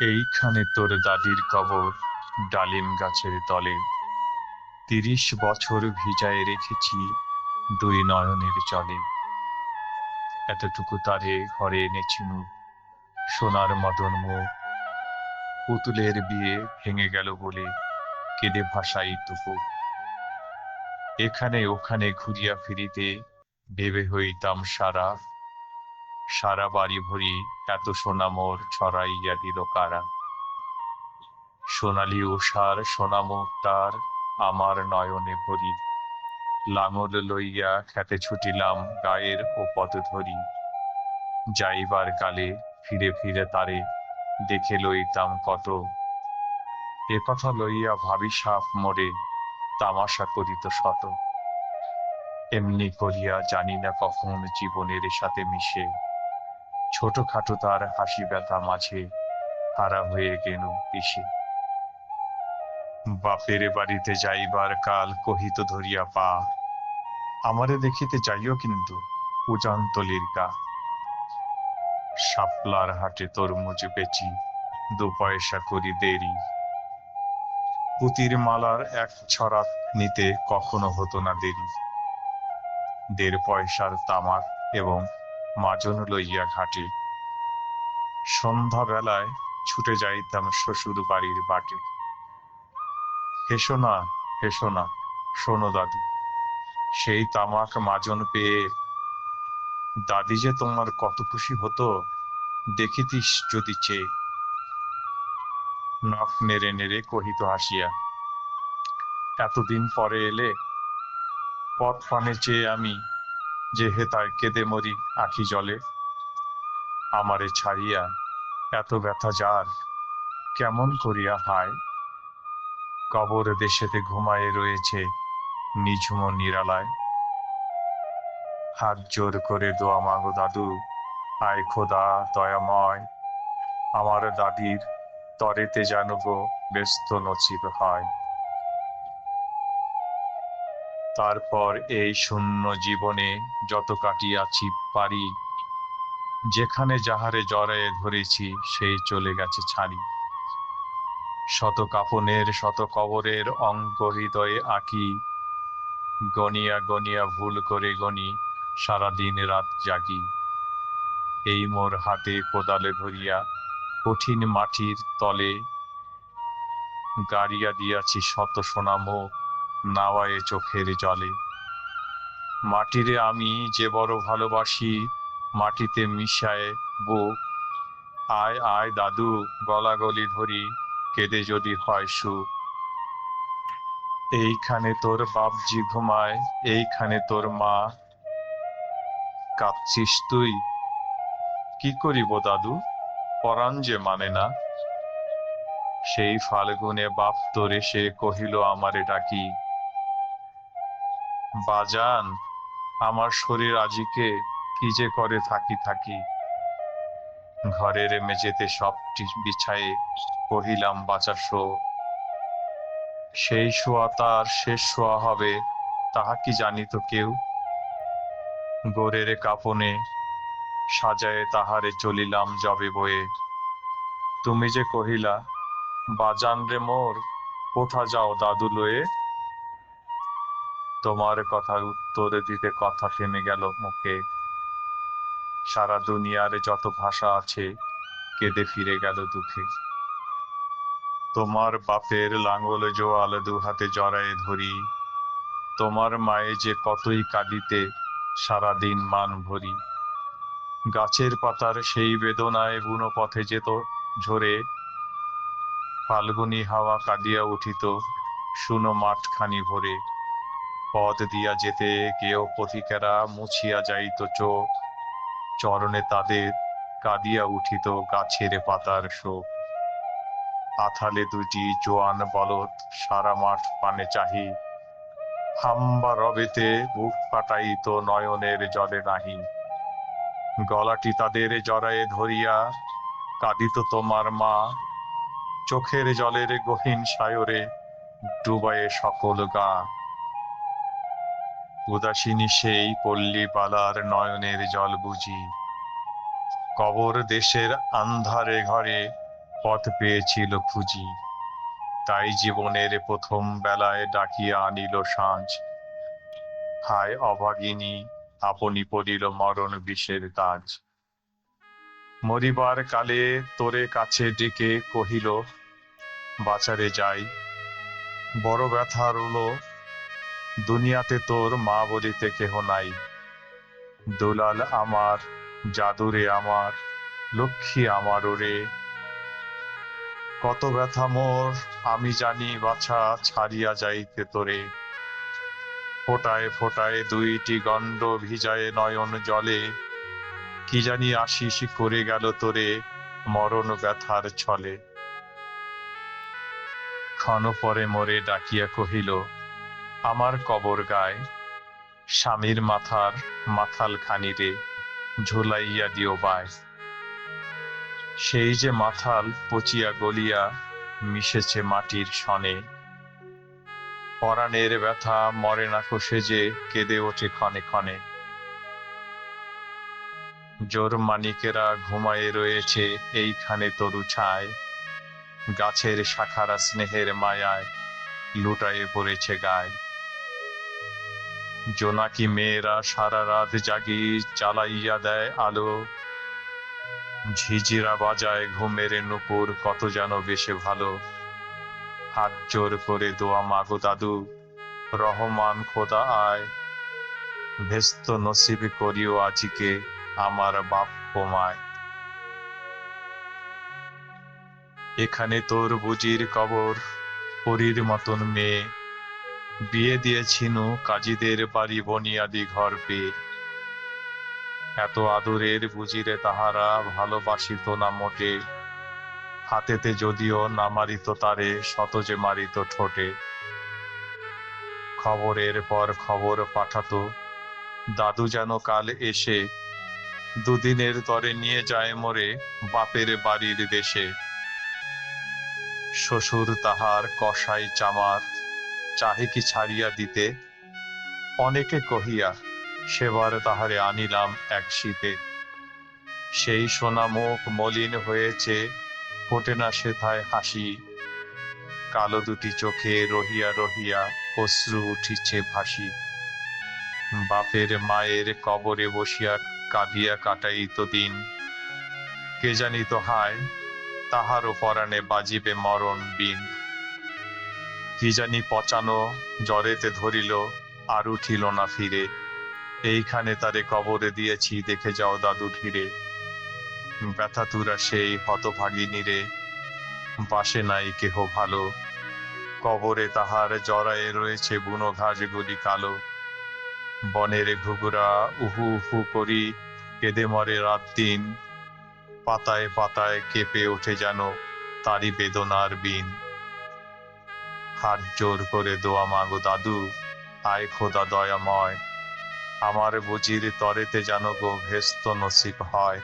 এইখানে তোর দাদির কবর ডালিম গাছের তলে। তিরিশ বছর ভিজায় রেখেছি দুই নয়নের জলে। এতটুকু তারে ঘরে এনেছিল সোনার মদন মুখ। পুতুলের বিয়ে ভেঙে গেল বলে কেঁদে ভাসাই টুকু এখানে ওখানে ঘুরিয়া ফিরিতে ভেবে হইতাম সারা সারা বাড়ি ভরি এত সোনা মোর ছড়াইয়া দিল কারা? সোনালি উষার সোনামুখ তার আমার নয়নে ভরি। লাঙল লইয়া খেতে ছুটিলাম গায়ের ও পথ ধরি। যাইবার কালে ফিরে ফিরে তারে দেখে লইতাম কত। এ কথা লইয়া ভাবি সাপ মোরে, তামাশা করিত শত। এমনি করিয়া জানি না কখন জীবনের সাথে মিশে। ছোটখাটো তার হাসি ব্যথা মাঝে হারা হয়ে গেল পিসে বাপের বাড়িতে যাইবার কাল কহিত ধরিয়া, পা, আমারে দেখিতে যাইও কিন্তু উজানতলির গা। শাপলার হাটে তরমুজ বেচি, দু পয়সা করি দেরি। পুতির মালার এক ছড়া নিতে কখনো হতো না দেরি। দেড় পয়সার তামাক এবং মাজন লইয়া ঘাটে। সন্ধ্যা বেলায় ছুটে যাইতাম শ্বশুর বাড়ির বাটে। হেসো না হেসো না শোনো দাদু, সেই তামাক মাজন পেয়ে দাদি যে তোমার কত খুশি হতো, দেখিতিস যদি চেয়ে। নখ নেড়ে নেড়ে কহিত হাসিয়া, এতদিন পরে এলে পথ পানে চেয়ে আমি যে হেতায় কেঁদে মরি আখি জলে। আমারে ছাড়িয়া এত ব্যথা যার, কেমন করিয়া হায়? কবর দেশেতে ঘুমায়ে রয়েছে নিঝুম নিরালায়। হাত জোর করে দোয়া মাগো দাদু, আয় খোদা, দয়াময়। আমার দাদির তরেতে গো ব্যস্ত নচিব হয়। তারপর এই শূন্য জীবনে যত কাটিয়াছি পারি, যেখানে যাহারে জড়ায়ে ধরেছি, সেই চলে গেছে ছাড়ি শত কাপনের শত কবরের অঙ্ক হৃদয়ে আঁকি, গনিয়া গনিয়া ভুল করে গনি, সারাদিন রাত জাগি। এই মোর হাতে কোদালে ভরিয়া, কঠিন মাটির তলে গাড়িয়া দিয়াছি শত সোনামো নাওয়ায়ে চোখের জলে। মাটিরে আমি যে বড় ভালোবাসি, মাটিতে মিশায় বুক। আয় আয় দাদু, গলাগলি ধরি, কেঁদে যদি হয় সুখ। এইখানে তোর বাপজি ঘুমায়, এইখানে তোর মা। কাঁদছিস তুই? কি করিব দাদু? পরাণ যে মানে না। সেই ফাল্গুনে বাপ তোর এসে কহিল, আমারে ডাকি। বাজান আমার শরীর আজিকে কি যে করে থাকি থাকি। ঘরের মেঝেতে সবটি বিছায়ে কহিলাম বাঁচা শো সেই শোয়া তার শেষ শোয়া হবে, তাহা কি জানিত কেউ? গোরের কাপনে সাজায়ে তাহারে চলিলাম জবে বয়ে। তুমি যে কহিলা, বাজান রে মোর, কোথা যাও দাদু লয়ে? তোমার কথার উত্তর দিতে কথা থেমে গেল মুখে। সারা দুনিয়ারে যত ভাষা আছে, কেঁদে ফিরে গেল দুঃখে। তোমার বাপের লাঙ্গল জোয়াল দু হাতে জড়ায়ে ধরি। তোমার মায়ে যে কতই কাঁদিতে, সারাদিন মান ভরি। গাছের পাতার সেই বেদনায় বুনো পথে যেত ঝরে। ফাল্গুনি হাওয়া কাঁদিয়া উঠিত, শুনো মাঠখানি ভরে। পথ দিয়া যেতে কেউ পথিকেরা মুছিয়া যাইত চোখ। চরণে তাদের কাঁদিয়া উঠিত গাছের পাতার শোক। আথালে দুটি জোয়ান বলদ সারা মাঠ পানে চাহি। হাম্বা রবেতে বুক ফাটাইত নয়নের জলে নাহি। গলাটি তাদের জড়ায়ে ধরিয়া কাঁদিত তোমার মা। চোখের জলের গহীন সায়রে ডুবায়ে সকল গা। উদাসীনী সেই পল্লী পালার নয়নের জল বুঝি। কবর দেশের আন্ধারে ঘরে পথ পেয়েছিল খুঁজি। তাই জীবনের প্রথম বেলায় ডাকিয়া আনিল সাঁঝ হায় অভাগিনী, আপনি পড়িল মরণ বিষের কাজ মরিবার কালে তোরে কাছে ডেকে কহিল, বাচারে যাই। বড় ব্যথা রলো দুনিয়াতে তোর মা বলিতে কেহ নাই। দুলাল আমার, জাদুরে আমার, লক্ষ্মী আমার ওরে কত ব্যথা মোর, আমি জানি বাছা ছাড়িয়া যাইতে তোরে। ফোটায় ফোটায় দুইটি গণ্ড ভিজায় নয়ন জলে। কি জানি আশিস করে গেল তোরে মরণ ব্যথার ছলে। ক্ষণ পরে মোরে ডাকিয়া কহিল আমার কবর গায়, স্বামীর মাথার মাথাল খানিরে ঝুলাইয়া দিও বায় সেই যে মাথাল পচিয়া গলিয়া মিশেছে মাটির সনে পরাণের ব্যথা মরে না কষে যে কেঁদে ওঠে ক্ষণে ক্ষণে। জোর মানিকেরা ঘুমায়ে রয়েছে এইখানে তরু ছায়, গাছের শাখারা স্নেহের মায়ায় লুটায়ে পড়েছে গায়। জোনাকি মেয়েরা সারা রাত জাগি জ্বালাইয়া দেয় আলো ঝিঝিরা বাজায় ঘুমের নুপুর কত যেন বেশে ভালো হাত জোর করে দোয়া মাগো দাদু রহমান খোদা আয় ভেস্ত নসিব করিও আজিকে আমার বাপ মায় এখানে তোর বুজির কবর পরীর মতন মেয়ে বিয়ে দিয়েছিনু কাজীদের বাড়ি বনিয়াদি ঘর পেয়ে এত আদরের বুঝিরে তাহারা ভালোবাসিত না মোটে। হাতেতে যদিও না মারিত তারে, শত যে মারিত ঠোঁটে। খবরের পর খবর পাঠাতো, দাদু যেন কাল এসে দুদিনের তরে নিয়ে যায় মোরে বাপের বাড়ির দেশে। শ্বশুর তাহার কষাই চামার চাহে কি ছাড়িয়া দিতে? অনেকে কহিয়া, সেবার তাহারে আনিলাম এক শীতে। সেই সোনা মুখ মলিন হয়েছে, ফোটে না সেথায় হাসি। কালো দুটি চোখে রহিয়া রহিয়া অশ্রু উঠিছে ভাসি। বাপের মায়ের কবরে বসিয়া কাঁদিয়া কাটাইত দিন। কে জানিত হায়, তাহারও পরাণে বাজিবে মরণ বিন। কি জানি পচানো জ্বরেতে ধরিল আর উঠিল না ফিরে। এইখানে তারে কবরে দিয়েছি, দেখে যাও দাদু ধীরে ব্যথা তুরা সেই হতভাগিনী রে বাসে নাই কেহ ভালো। কবরে তাহার জরায়ে রয়েছে বুনো ঘাসগুলি কালো। বনের ঘুঘুরা উহু উহু করি কেঁদে মরে রাত দিন। পাতায় পাতায় কেঁপে ওঠে যেন তারই বেদনার বিন। হাত জোর করে দোয়া মাগো দাদু। আয় খোদা দয়াময়। আমার বুঝির তরেতে যেন গো ভেস্ত নসিব হয়।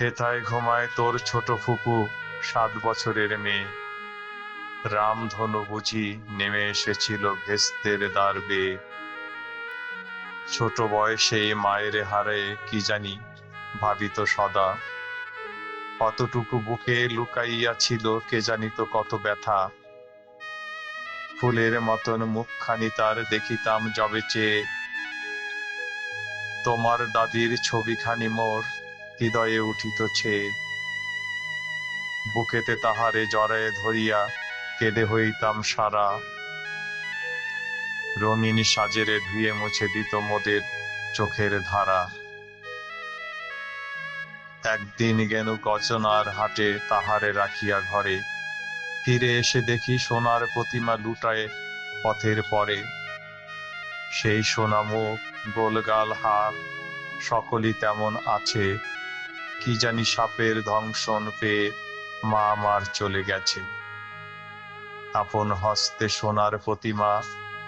হেথায় ঘুমায় তোর ছোট ফুপু, সাত বছরের মেয়ে। রামধনু বুঝি নেমে এসেছিল ভেস্তের দ্বার বেয়ে ছোট বয়সে মায়ের হারে কি জানি ভাবিত সদা। কতটুকু বুকে লুকাইয়া ছিল, কে জানিত কত ব্যথা। ফুলের মতন মুখখানি তার দেখিতাম যবে চেয়ে। তোমার দাদির ছবিখানি মোর হৃদয়ে উঠিতছে বুকেতে তাহারে জড়ায়ে ধরিয়া কেঁদে হইতাম সারা। রঙিন সাজেরে ধুয়ে মুছে দিত মোদের চোখের ধারা। একদিন গেনু গজনার হাটে তাহারে রাখিয়া ঘরে। ফিরে এসে দেখি সোনার প্রতিমা লুটায় পথের পরে। সেই সোনা মুখ গোলগাল হাত সকলই তেমন আছে। কি জানি সাপের ধ্বংসন পেয়ে মা আমার চলে গেছে। আপন হস্তে সোনার প্রতিমা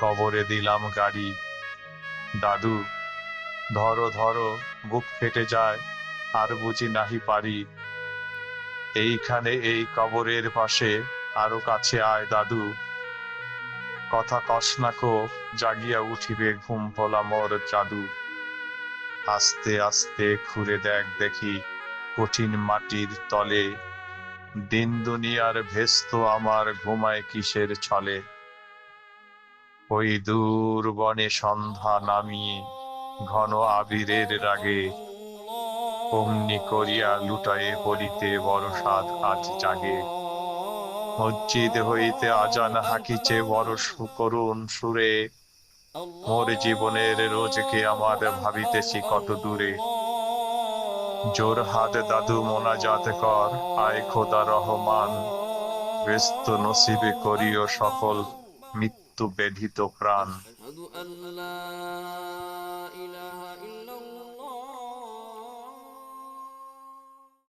কবরে দিলাম গাড়ি। দাদু, ধরো ধরো, বুক ফেটে যায়। আর বুঝি নাহি পারি। এইখানে এই কবরের পাশে আরও কাছে আয় দাদু। কথা কো, জাগিয়া উঠিবে ঘুম ভোলা মোর জাদু। আস্তে আস্তে ঘুরে দেখ দেখি কঠিন মাটির তলে। দিন দুনিয়ার ভেস্ত আমার ঘুমায় কিসের ছলে। ওই দূর বনে সন্ধ্যা নামিয়ে ঘন আবিরের রাগে অমনি করিয়া লুটাইয়ে পড়িতে বড় সাত কাজ জাগে। মসজিদ হইতে আজান হাকিছে, বড় সুকরুণ সুরে। মোর জীবনের রোজকে আমার ভাবিতেছি কত দূরে। জোর হাত দাদু মোনাজাত কর, আয় খোদা রহমান। ব্যস্ত নসিবে করিও সকল মৃত্যু বেধিত প্রাণ।